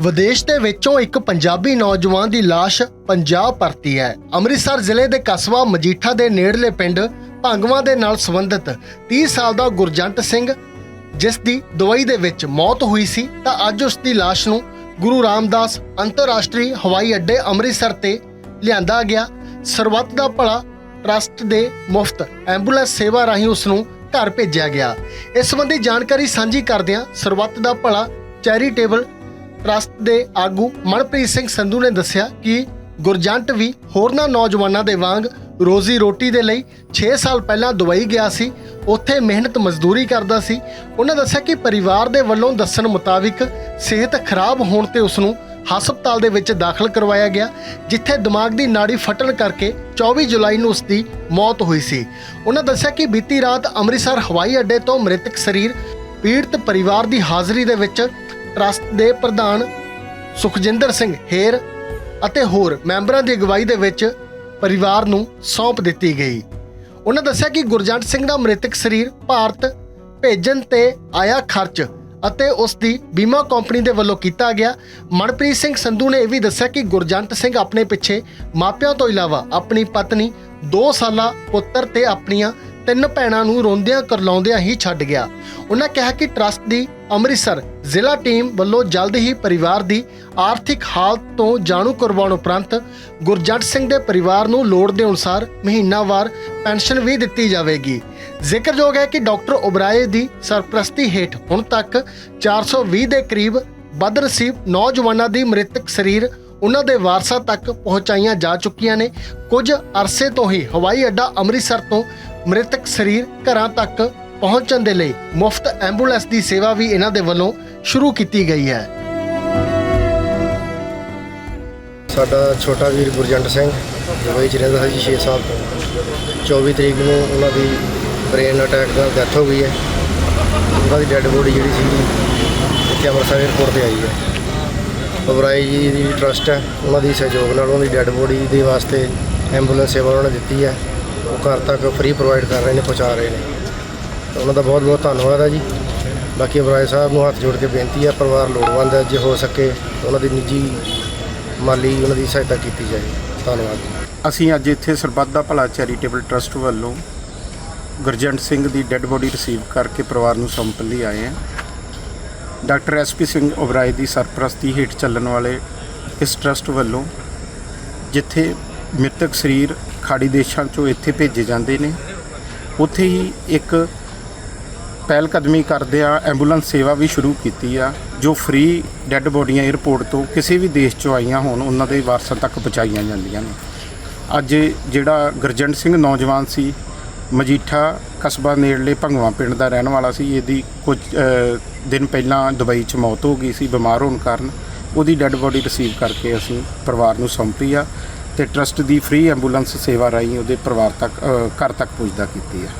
ਵਿਦੇਸ਼ ਦੇ ਵਿੱਚੋਂ ਇੱਕ ਪੰਜਾਬੀ ਨੌਜਵਾਨ ਦੀ ਲਾਸ਼ ਪੰਜਾਬ ਪਰਤੀ ਹੈ। ਅੰਮ੍ਰਿਤਸਰ ਜ਼ਿਲ੍ਹੇ ਦੇ ਕਸਬਾ ਮਜੀਠਾ ਦੇ ਨੇੜਲੇ ਪਿੰਡ ਭੰਗਵਾ ਦੇ ਨਾਲ ਸੰਬੰਧਿਤ 30 ਸਾਲ ਦਾ ਗੁਰਜੰਟ ਸਿੰਘ, ਜਿਸ ਦੀ ਦਵਾਈ ਦੇ ਵਿੱਚ ਮੌਤ ਹੋਈ ਸੀ, ਤਾਂ ਅੱਜ ਉਸ ਦੀ ਲਾਸ਼ ਨੂੰ ਗੁਰੂ ਰਾਮਦਾਸ ਅੰਤਰਰਾਸ਼ਟਰੀ ਹਵਾਈ ਅੱਡੇ ਅੰਮ੍ਰਿਤਸਰ ਤੇ ਲਿਆਂਦਾ ਗਿਆ। ਸਰਬੱਤ ਦਾ ਭਲਾ ਟਰਸਟ ਦੇ ਮੁਫਤ ਐਂਬੂਲੈਂਸ ਸੇਵਾ ਰਾਹੀਂ ਉਸ ਨੂੰ ਘਰ ਭੇਜਿਆ ਗਿਆ। ਇਸ ਸੰਬੰਧੀ ਜਾਣਕਾਰੀ ਸਾਂਝੀ ਕਰਦਿਆਂ ਸਰਬੱਤ ਦਾ ਭਲਾ ਚੈਰੀਟੇਬਲ ਟਰਸਟ ਦੇ ਆਗੂ ਮਨਪ੍ਰੀਤ ਸਿੰਘ ਸੰਧੂ ਨੇ ਦੱਸਿਆ ਕਿ ਗੁਰਜੰਟ ਵੀ ਹੋਰਨਾਂ ਨੌਜਵਾਨਾਂ ਦੇ ਵਾਂਗ ਰੋਜ਼ੀ ਰੋਟੀ ਦੇ ਲਈ 6 ਸਾਲ ਪਹਿਲਾਂ ਦੁਬਈ ਗਿਆ ਸੀ। ਉੱਥੇ ਮਿਹਨਤ ਮਜ਼ਦੂਰੀ ਕਰਦਾ ਸੀ। ਉਹਨਾਂ ਦੱਸਿਆ ਕਿ ਪਰਿਵਾਰ ਦੇ ਵੱਲੋਂ ਦੱਸਣ ਮੁਤਾਬਿਕ ਸਿਹਤ ਖਰਾਬ ਹੋਣ ਤੇ ਉਸ ਨੂੰ ਹਸਪਤਾਲ ਦੇ ਵਿੱਚ ਦਾਖਲ ਕਰਵਾਇਆ ਗਿਆ, ਜਿੱਥੇ ਦਿਮਾਗ ਦੀ ਨਾੜੀ ਫਟਣ ਕਰਕੇ 24 ਜੁਲਾਈ ਨੂੰ ਉਸ ਦੀ ਮੌਤ ਹੋਈ ਸੀ। ਉਹਨਾਂ ਦੱਸਿਆ ਕਿ ਬੀਤੀ ਰਾਤ ਅੰਮ੍ਰਿਤਸਰ ਹਵਾਈ ਅੱਡੇ ਤੋਂ ਮ੍ਰਿਤਕ ਸਰੀਰ ਪੀੜਤ ਪਰਿਵਾਰ ਦੀ ਹਾਜ਼ਰੀ ਦੇ ਵਿੱਚ ਟਰਸਟ ਦੇ ਪ੍ਰਧਾਨ ਸੁਖਜਿੰਦਰ ਸਿੰਘ ਹੇਰ ਅਤੇ ਹੋਰ ਮੈਂਬਰਾਂ ਦੀ ਅਗਵਾਈ ਦੇ ਵਿੱਚ ਪਰਿਵਾਰ ਨੂੰ ਸੌਂਪ ਦਿੱਤੀ ਗਈ। ਉਹਨਾਂ ਦੱਸਿਆ ਕਿ ਗੁਰਜੰਟ ਸਿੰਘ ਦਾ ਮ੍ਰਿਤਕ ਸਰੀਰ ਭਾਰਤ ਭੇਜਣ ਤੇ ਆਇਆ ਖਰਚ ਅਤੇ ਉਸ ਦੀ ਬੀਮਾ ਕੰਪਨੀ ਦੇ ਵੱਲੋਂ ਕੀਤਾ ਗਿਆ। ਮਨਪ੍ਰੀਤ ਸਿੰਘ ਸੰਧੂ ਨੇ ਇਹ ਵੀ ਦੱਸਿਆ ਕਿ ਗੁਰਜੰਟ ਸਿੰਘ ਆਪਣੇ ਪਿੱਛੇ ਮਾਪਿਆਂ ਤੋਂ ਇਲਾਵਾ ਆਪਣੀ ਪਤਨੀ 2 ਸਾਲਾ ਪੁੱਤਰ ਤੇ ਆਪਣੀਆਂ ਤਿੰਨ ਭੈਣਾਂ ਨੂੰ ਰੋਂਦਿਆਂ ਕਰਲਾਉਂਦਿਆਂ ਹੀ ਛੱਡ ਗਿਆ। ਉਹਨਾਂ ਕਿਹਾ ਕਿ ਟਰਸਟ ਦੀ ਅੰਮ੍ਰਿਤਸਰ ਜ਼ਿਲ੍ਹਾ ਟੀਮ ਵੱਲੋਂ ਜਲਦ ਹੀ ਪਰਿਵਾਰ ਦੀ ਆਰਥਿਕ ਹਾਲਤ ਤੋਂ ਜਾਣੂ ਕਰਵਾਉਣ ਉਪਰੰਤ ਗੁਰਜੰਟ ਸਿੰਘ ਦੇ ਪਰਿਵਾਰ ਨੂੰ ਲੋੜ ਦੇ ਅਨੁਸਾਰ ਮਹੀਨਾਵਾਰ ਪੈਨਸ਼ਨ ਵੀ ਦਿੱਤੀ ਜਾਵੇਗੀ। ਜ਼ਿਕਰਯੋਗ ਹੈ ਕਿ ਡਾਕਟਰ ਉਬਰਾਏ ਦੀ ਸਰਪ੍ਰਸਤੀ ਹੇਠ ਹੁਣ ਤੱਕ 420 ਦੇ ਕਰੀਬ ਬਦਨਸੀਬ ਨੌਜਵਾਨਾਂ ਦੀ ਮ੍ਰਿਤਕ ਸਰੀਰ ਉਹਨਾਂ ਦੇ ਵਾਰਸਾਂ ਤੱਕ ਪਹੁੰਚਾਈਆਂ ਜਾ ਚੁੱਕੀਆਂ ਨੇ। ਕੁਝ ਅਰਸੇ ਤੋਂ ਹੀ ਹਵਾਈ ਅੱਡਾ ਅੰਮ੍ਰਿਤਸਰ ਤੋਂ ਮ੍ਰਿਤਕ ਸਰੀਰ ਘਰਾਂ ਤੱਕ ਪਹੁੰਚਣ ਦੇ ਲਈ ਮੁਫਤ ਐਂਬੂਲੈਂਸ ਦੀ ਸੇਵਾ ਵੀ ਇਹਨਾਂ ਦੇ ਵੱਲੋਂ ਸ਼ੁਰੂ ਕੀਤੀ ਗਈ ਹੈ। ਸਾਡਾ ਛੋਟਾ ਵੀਰ ਗੁਰਜੰਟ ਸਿੰਘ, ਦੁਬਈ ਚ ਰਹਿੰਦਾ ਸੀ 6 ਸਾਲ ਤੋਂ। 24 ਤਰੀਕ ਨੂੰ ਉਹਨਾਂ ਦੀ ਬ੍ਰੇਨ ਅਟੈਕ ਨਾਲ ਡੈਥ ਹੋ ਗਈ ਹੈ। ਉਹਨਾਂ ਦੀ ਡੈੱਡ ਬੋਡੀ ਜਿਹੜੀ ਸੀ ਇੱਥੇ ਅੰਮ੍ਰਿਤਸਰ ਏਅਰਪੋਰਟ ਤੇ ਆਈ ਹੈ। ਬਬਰਾਈ ਜੀ ਦੀ ਟਰਸਟ ਹੈ। ਉਹਨਾਂ ਦੀ ਸਹਿਯੋਗ ਨਾਲ ਉਹਨਾਂ ਦੀ ਡੈੱਡ ਬੋਡੀ ਦੇ ਵਾਸਤੇ ਐਂਬੂਲੈਂਸ ਸੇਵਾ ਉਹਨਾਂ ਨੇ ਦਿੱਤੀ ਹੈ। ਉਹ ਘਰ ਤੱਕ ਫ੍ਰੀ ਪ੍ਰੋਵਾਈਡ ਕਰ ਰਹੇ ਨੇ, ਪਹੁੰਚਾ ਰਹੇ ਨੇ। ਤਾਂ ਉਹਨਾਂ ਦਾ ਬਹੁਤ ਬਹੁਤ ਧੰਨਵਾਦ ਹੈ ਜੀ। ਬਾਕੀ ਬਰਾਏ ਸਾਹਿਬ ਨੂੰ ਹੱਥ ਜੋੜ ਕੇ ਬੇਨਤੀ ਹੈ ਪਰਿਵਾਰ ਲੋੜਵੰਦ ਹੈ ਜੇ ਹੋ ਸਕੇ ਤਾਂ ਉਹਨਾਂ ਦੀ ਨਿੱਜੀ ਮਾਲੀ, ਉਹਨਾਂ ਦੀ ਸਹਾਇਤਾ ਕੀਤੀ ਜਾਏ। ਧੰਨਵਾਦ ਅਸੀਂ ਅੱਜ ਇੱਥੇ ਸਰਬੱਤ ਦਾ ਭਲਾ ਚੈਰੀਟੇਬਲ ਟਰਸਟ ਵੱਲੋਂ ਗੁਰਜੰਟ ਸਿੰਘ ਦੀ ਡੈੱਡ ਬੋਡੀ ਰਿਸੀਵ ਕਰਕੇ ਪਰਿਵਾਰ ਨੂੰ ਸੌਂਪਣ ਲਈ ਆਏ ਹਾਂ। ਡਾਕਟਰ ਐਸਪੀ ਸਿੰਘ ਓਬਰਾਏ ਦੀ ਸਰਪ੍ਰਸਤੀ ਹੇਠ ਚੱਲਣ ਵਾਲੇ ਇਸ ਟਰਸਟ ਵੱਲੋਂ ਜਿੱਥੇ ਮ੍ਰਿਤਕ ਸਰੀਰ ਖਾੜੀ ਦੇਸ਼ਾਂ ਚੋਂ ਇੱਥੇ ਭੇਜੇ ਜਾਂਦੇ ਨੇ। ਉੱਥੇ ਹੀ ਇੱਕ ਪਹਿਲ ਕਦਮੀ ਕਰਦੇ ਆ ਐਂਬੂਲੈਂਸ ਸੇਵਾ ਵੀ ਸ਼ੁਰੂ ਕੀਤੀ ਆ, ਜੋ ਫ੍ਰੀ ਡੈੱਡ ਬੋਡੀਆਂ 에ਅਰਪੋਰਟ ਤੋਂ ਕਿਸੇ ਵੀ ਦੇਸ਼ ਚੋਂ ਆਈਆਂ ਹੋਣ, ਉਹਨਾਂ ਦੇ ਵਾਰਸਾਂ ਤੱਕ ਪਹੁੰਚਾਈਆਂ ਜਾਂਦੀਆਂ ਨੇ। ਅੱਜ ਜਿਹੜਾ ਗੁਰਜੰਟ ਸਿੰਘ ਨੌਜਵਾਨ ਸੀ, ਮਜੀਠਾ ਕਸਬਾ ਨੇੜਲੇ ਭੰਗਵਾ ਪਿੰਡ ਦਾ ਰਹਿਣ ਵਾਲਾ ਸੀ, ਇਹਦੀ ਕੁਝ ਦਿਨ ਪਹਿਲਾਂ ਦੁਬਈ 'ਚ ਮੌਤ ਹੋ ਗਈ ਸੀ, ਬਿਮਾਰ ਹੋਣ ਕਾਰਨ ਉਹਦੀ ਡੈੱਡ ਬੋਡੀ ਰਿਸੀਵ ਕਰਕੇ ਅਸੀਂ ਪਰਿਵਾਰ ਨੂੰ ਸੌਂਪੀ ਆ। ਤੇ ਟਰਸਟ ਦੀ ਫ੍ਰੀ ਐਂਬੂਲੈਂਸ ਸੇਵਾ ਰਾਹੀਂ ਉਹਦੇ ਪਰਿਵਾਰ ਤੱਕ ਅ, ਘਰ ਤੱਕ ਪੁੱਜਦਾ ਕੀਤੀ ਹੈ।